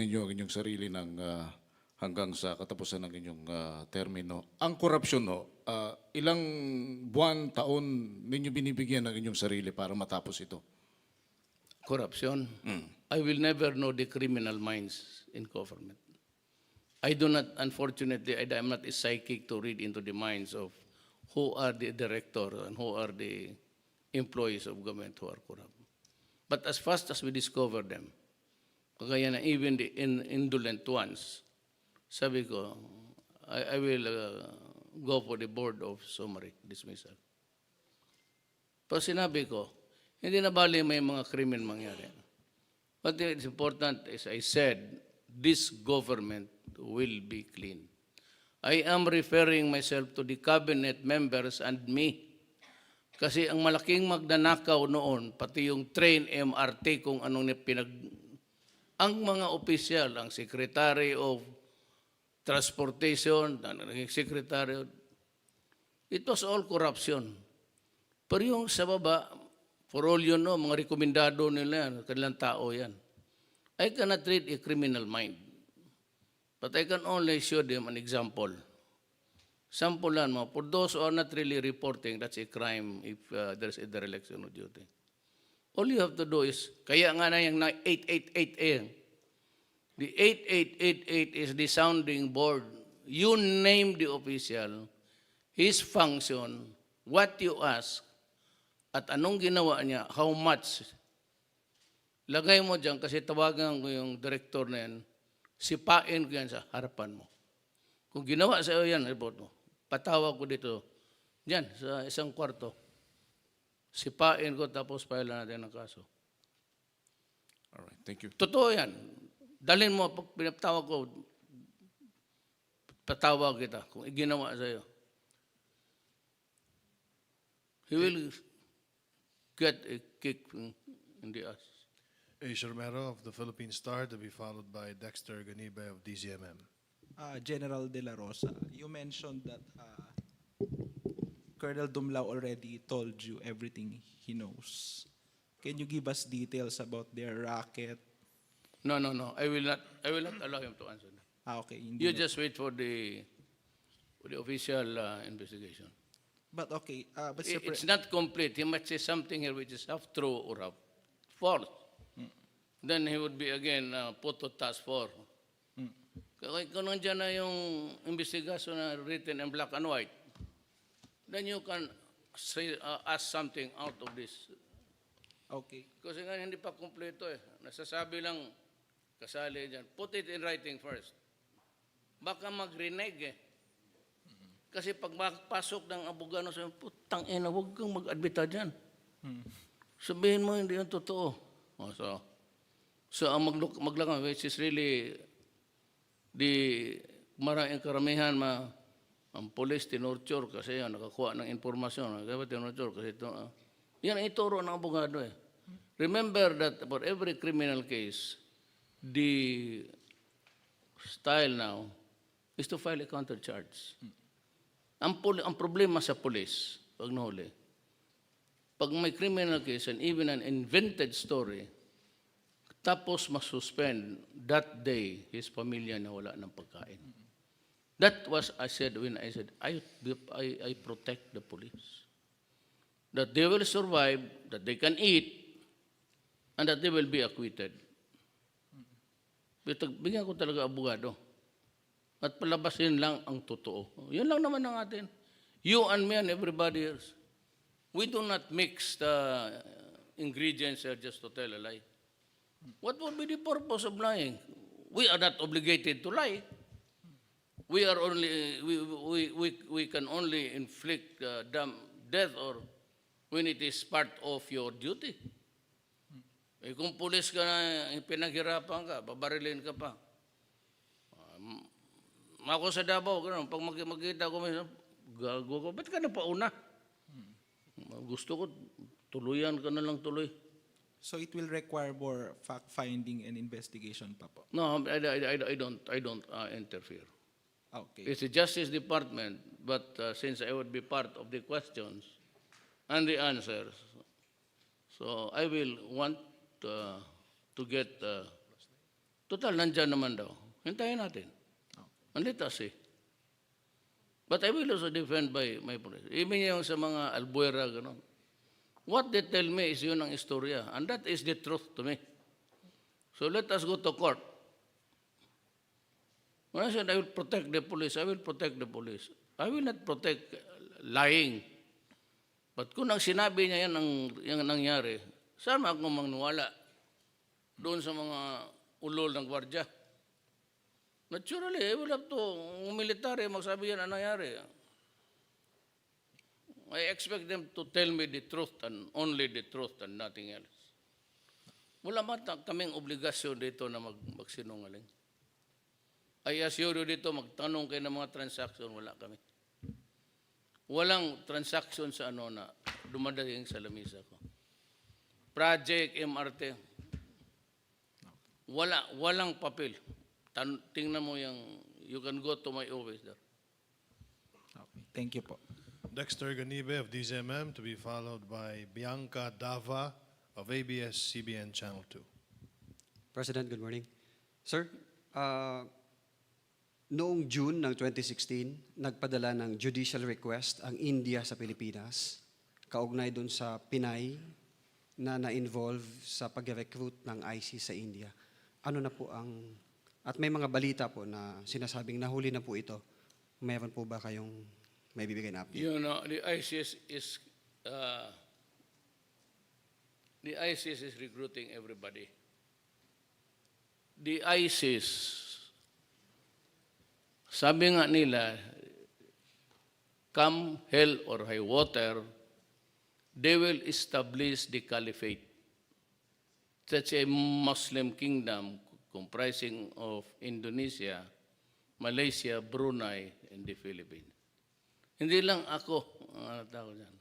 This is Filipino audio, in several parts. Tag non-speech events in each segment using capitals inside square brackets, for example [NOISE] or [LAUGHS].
ninyo ang inyong sarili ng ah, hanggang sa katapusan ng inyong ah, termino. Ang korupsyon, no, ah, ilang buwan, taon ninyo binibigyan ng inyong sarili para matapos ito? corruption. I will never know the criminal minds in government. I do not, unfortunately, I am not a psychic to read into the minds of who are the director and who are the employees of government who are corrupt. But as fast as we discover them, kagaya na even the in, indolent ones, sabi ko, I, I will uh, go for the board of summary dismissal. Pero sinabi ko, hindi na bali may mga krimen mangyari. What is important is I said, this government will be clean. I am referring myself to the cabinet members and me. Kasi ang malaking magdanakaw noon, pati yung train MRT kung anong pinag... Ang mga opisyal, ang Secretary of Transportation, naging Secretary. It was all corruption. Pero yung sa baba, for all you know, mga rekomendado nila yan, kanilang tao yan. I cannot read a criminal mind. But I can only show them an example. Sampulan mo, for those who are not really reporting, that's a crime if uh, there's a dereliction of duty. All you have to do is, kaya nga na yung 888A, the 8888 is the sounding board. You name the official, his function, what you ask, at anong ginawa niya, how much. Lagay mo dyan kasi tawagan ko yung director na yan, sipain ko yan sa harapan mo. Kung ginawa sa yan, report mo, patawag ko dito, dyan, sa isang kwarto. Sipain ko tapos pailan natin ng kaso. All right, thank you. Totoo yan. Dalhin mo, pag pinatawag ko, patawag kita kung ginawa sa iyo. He will get a kick in the ass. Ace Romero of the Philippine Star to be followed by Dexter Ganibe of DZMM. Uh, General De La Rosa, you mentioned that uh, Colonel Dumlao already told you everything he knows. Can you give us details about their racket? No, no, no. I will not. I will not allow him to answer that. Ah, okay. hindi You na- just wait for the for the official uh, investigation. But okay, uh, but I- Mr. It's not complete. He might say something here which is half true or half false. Then he would be again uh, put to task for. Kaya kung nandiyan na yung investigation na written in black and white, then you can say, uh, ask something out of this. okay. Kasi nga hindi pa kumpleto eh. Nasasabi lang kasali dyan. Put it in writing first. Baka mag-renege eh. Kasi pag makapasok ng abogano sa putang ina, huwag kang mag-admita dyan. Sabihin mo hindi yung totoo. O, so, so ang magluk- maglangan, which is really the maraming karamihan ma ang police tinorture kasi yan, nakakuha ng informasyon. Kaya tinorture kasi ito, ah, yan ang ituro ng abogado eh. Remember that for every criminal case, the style now is to file a countercharge. Ang, poli- ang problema sa police, pag nahuli, pag may criminal case and even an invented story, tapos masuspend, that day, his pamilya na wala ng pagkain. That was, I said, when I said, I, I, I protect the police. That they will survive, that they can eat, and that they will be acquitted. Bigyan ko talaga abogado. At palabasin lang ang totoo. Yun lang naman ang atin. You and me and everybody else. We do not mix the ingredients here just to tell a lie. What would be the purpose of lying? We are not obligated to lie. We are only we we we, we can only inflict uh, death or when it is part of your duty. Eh kung pulis ka na, pinaghirapan ka, babarilin ka pa. Um, ako sa Davao, ganun, pag mag- magkita ko, gago ko, ba't ka na pauna? Gusto ko, tuluyan ka na lang tuloy. So it will require more fact-finding and investigation pa po. No, I, I, I, I don't, I don't uh, interfere. Okay. It's the Justice Department, but uh, since I would be part of the questions and the answers, so I will want uh, to get uh, Total, nandyan naman daw. Hintayin natin. And let us see. But I will also defend by my police. Even yung sa mga albuera, gano'n. What they tell me is yun ang istorya. And that is the truth to me. So let us go to court. When I said I will protect the police, I will protect the police. I will not protect lying. But kung ang sinabi niya yan ang, yung nangyari, saan ako magnuwala? Doon sa mga ulol ng gwardya. Naturally, I will have to, ang military, magsabi yan ang nangyari. I expect them to tell me the truth and only the truth and nothing else. Wala ba ta- kaming obligasyon dito na mag, magsinungaling? I assure you dito, magtanong kayo ng mga transaction, wala kami. Walang transaction sa ano na dumadating sa lamisa ko. Project MRT, wala, walang papel. Tan- tingnan mo yung, you can go to my office there. Okay. Thank you po. Dexter Ganibe of DZMM to be followed by Bianca Dava of ABS-CBN Channel 2. President, good morning. Sir, uh, noong June ng 2016, nagpadala ng judicial request ang India sa Pilipinas, kaugnay dun sa Pinay na na-involve sa pag-recruit ng ISIS sa India. Ano na po ang... At may mga balita po na sinasabing nahuli na po ito. Mayroon po ba kayong may bibigay na update? You know, the ISIS is, uh, the ISIS is recruiting everybody. The ISIS, sabi nga nila, come hell or high water, they will establish the caliphate. Such a Muslim kingdom comprising of Indonesia, Malaysia, Brunei, and the Philippines. Hindi lang ako ang tao dyan.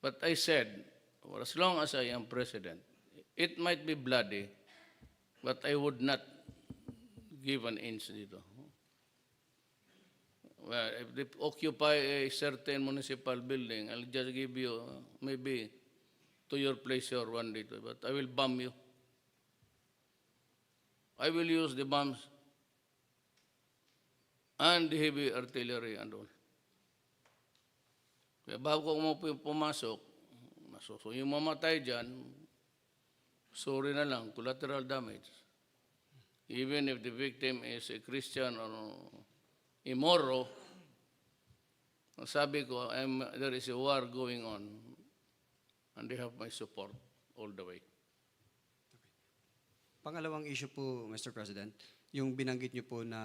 But I said, for as long as I am president, it might be bloody, but I would not give an inch dito. Well, if they occupy a certain municipal building, I'll just give you uh, maybe to your pleasure one day, but I will bomb you. I will use the bombs and heavy artillery and all. Kaya bago ko pumasok, masuso yung mamatay dyan, sorry na lang, collateral damage. Even if the victim is a Christian or a Moro, ang sabi ko, I'm, there is a war going on and they have my support all the way. Pangalawang issue po, Mr. President, yung binanggit niyo po na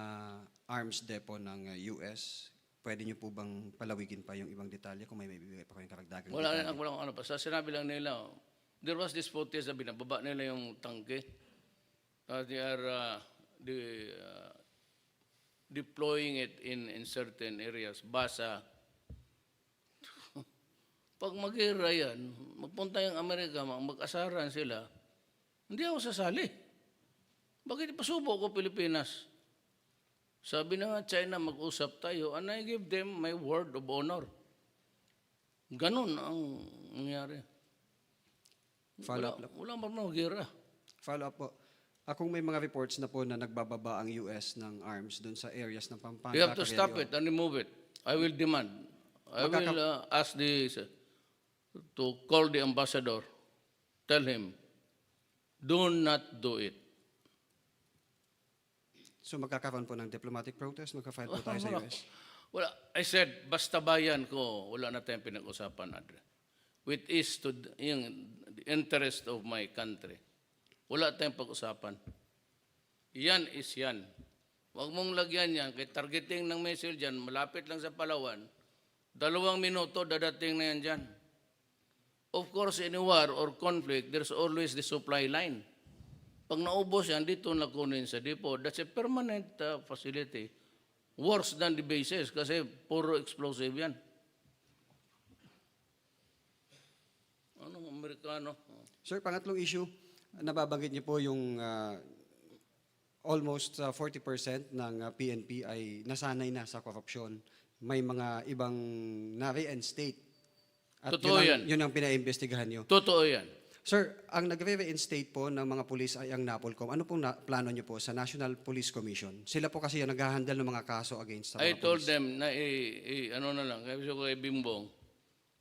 arms depot ng uh, US, pwede niyo po bang palawigin pa yung ibang detalye kung may bibigay pa kayong karagdagang Wala detalye? na walang ano pa. Sa sinabi lang nila, oh, there was this footage na binababa nila yung tangke. Uh, they are uh, the, uh, deploying it in, in certain areas. Basa. Pag mag-ira yan, magpunta yung Amerika, mag- mag-asaran sila, hindi ako sasali. Bakit ipasubo ko Pilipinas? Sabi na nga China, mag-usap tayo, and I give them my word of honor. Ganon ang nangyari. Follow up wala, wala marunong gira. Follow up po. Akong may mga reports na po na nagbababa ang US ng arms doon sa areas ng Pampanga. You have to stop it and remove it. I will demand. I Magkaka- will uh, ask the, to call the ambassador. Tell him, do not do it. So magkakaroon po ng diplomatic protest, magka-file po tayo sa. [LAUGHS] US. Wala. I said, basta bayan ko, wala na tayong pinag-usapan, Adre. With is to the- yung the interest of my country. Wala tayong pag-usapan. Yan is yan. Huwag mong lagyan yan. Kay targeting ng missile dyan, malapit lang sa Palawan, dalawang minuto dadating na yan dyan. Of course, in a war or conflict, there's always the supply line. Pag naubos yan, dito na kunin sa depot. That's a permanent uh, facility. Worse than the bases kasi puro explosive yan. Anong Amerikano? Sir, pangatlong issue, nababanggit niyo po yung ah, almost ah, 40% ng ah, PNP ay nasanay na sa korupsyon. May mga ibang na-reinstate. At Totoo yun ang, yan. yun ang pinaimbestigahan niyo. Totoo yan. Sir, ang nagre-reinstate po ng mga pulis ay ang NAPOLCOM. Ano pong na- plano niyo po sa National Police Commission? Sila po kasi yung nag-handle ng mga kaso against sa I mga told police. them na i, i- ano na lang, sabi ko kay Bimbong,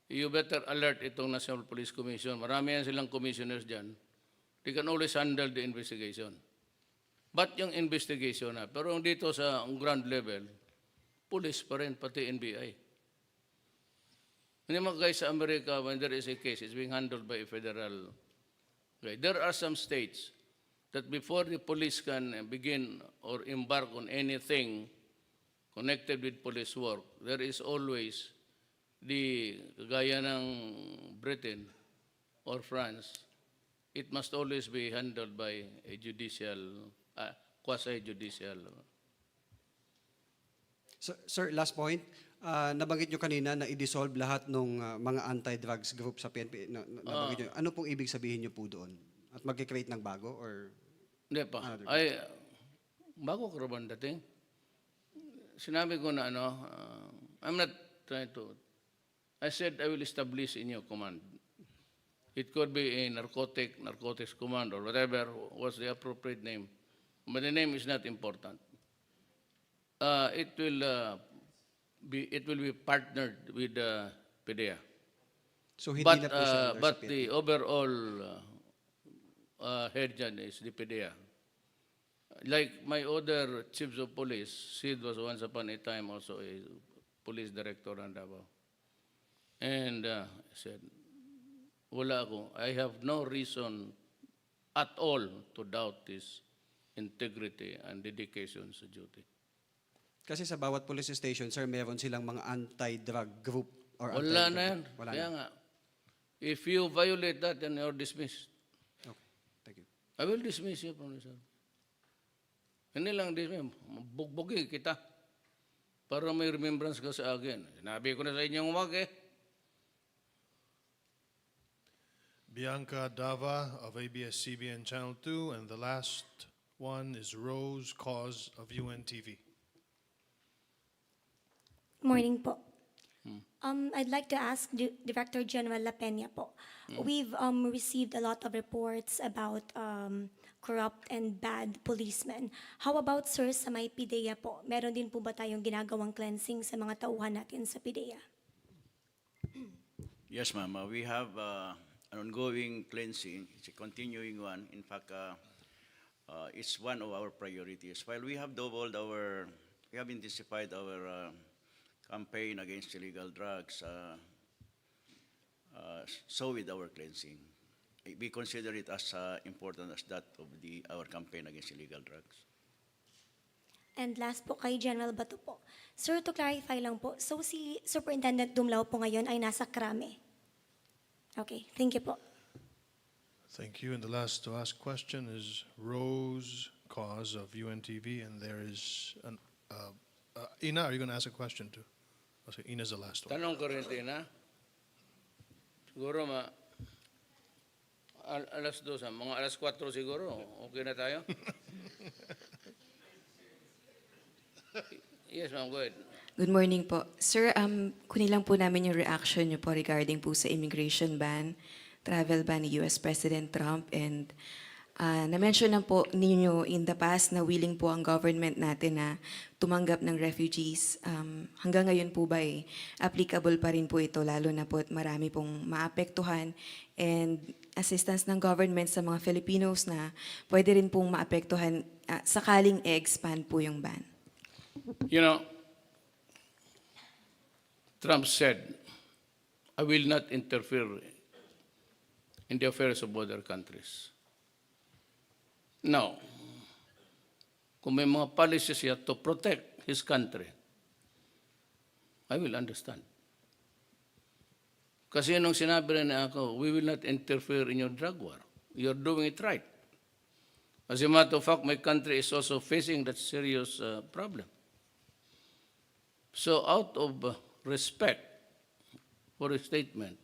you better alert itong National Police Commission. Marami yan silang commissioners dyan. They can always handle the investigation. But yung investigation na, pero yung dito sa ground level, police pa rin, pati NBI. Hindi mga guys sa Amerika, when there is a case, it's being handled by a federal guy. There are some states that before the police can begin or embark on anything connected with police work, there is always the, gaya ng Britain or France, it must always be handled by a judicial, uh, quasi-judicial. Sir, sir, last point. Ah, nabanggit nyo kanina na i-dissolve lahat ng mga anti-drugs group sa PNP. Na, na- nabanggit nyo. Ano pong ibig sabihin nyo po doon? At mag-create ng bago? Or Hindi pa. Ay, bago ko raman dating. Sinabi ko na ano, uh, I'm not trying to, I said I will establish a new command. It could be a narcotic, narcotics command or whatever, what's the appropriate name. But the name is not important. Uh, it will uh, be, it will be partnered with uh, PDEA. so hindi But, na po siya uh, under but sa the overall uh, uh, head dyan is the PDEA. Like my other chiefs of police, Sid was once upon a time also a police director in Davao. And uh, I said, wala ako. I have no reason at all to doubt his integrity and dedication sa duty. Kasi sa bawat police station, sir, meron silang mga anti-drug group or Wala anti-drug na yan. Wala Kaya na. nga, if you violate that, then you're dismissed. Okay. Thank you. I will dismiss you from this. Hindi lang dismiss, bugbugin kita. Para may remembrance ka sa akin. Sinabi ko na sa inyong wag eh. Bianca Dava of ABS-CBN Channel 2, and the last one is Rose Cause of UNTV. Morning po. Um, I'd like to ask Di- Director General La Peña po. We've um, received a lot of reports about um, corrupt and bad policemen. How about sir sa may PIDEA po? Meron din po ba tayong ginagawang cleansing sa mga tauhan natin sa PIDEA? [CLEARS THROAT] Yes, ma'am. Uh, we have uh, an ongoing cleansing. It's a continuing one. In fact, uh, uh, it's one of our priorities. While we have doubled our, we have intensified our uh, campaign against illegal drugs, uh, uh, so with our cleansing. We consider it as uh, important as that of the, our campaign against illegal drugs. And last po kay General Bato po. Sir, to clarify lang po, so si Superintendent Dumlao po ngayon ay nasa Krame. Okay, thank you po. Thank you. And the last to ask question is Rose Cause of UNTV, and there is an, uh, uh, Ina, are you going to ask a question too? Okay, Ina's the last one. Tanong ko rin, Tina. Siguro ma... Al- alas dos, ah, mga alas 4 siguro. Okay na tayo? [LAUGHS] yes, ma'am, go ahead. Good morning po. Sir, um, kunin lang po namin yung reaction niyo po regarding po sa immigration ban, travel ban ni US President Trump, and uh, na-mention na po ninyo in the past na willing po ang government natin na tumanggap ng refugees. Um, hanggang ngayon po ba eh, applicable pa rin po ito, lalo na po at marami pong maapektuhan and assistance ng government sa mga Filipinos na pwede rin pong maapektuhan uh, sakaling e-expand po yung ban. You know, Trump said, I will not interfere in the affairs of other countries. Now, kung may mga policies siya to protect his country, I will understand. Kasi nung sinabi rin ako, we will not interfere in your drug war. You're doing it right. As a matter of fact, my country is also facing that serious uh, problem. So out of uh, respect for his statement,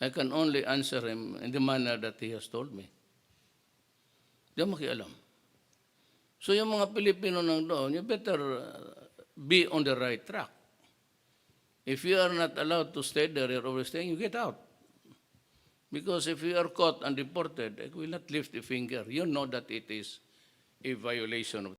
I can only answer him in the manner that he has told me. Di ako makialam. So yung mga Pilipino nang doon, you better uh, be on the right track. If you are not allowed to stay there, you're overstaying, you get out. Because if you are caught and deported, I will not lift a finger. You know that it is a violation of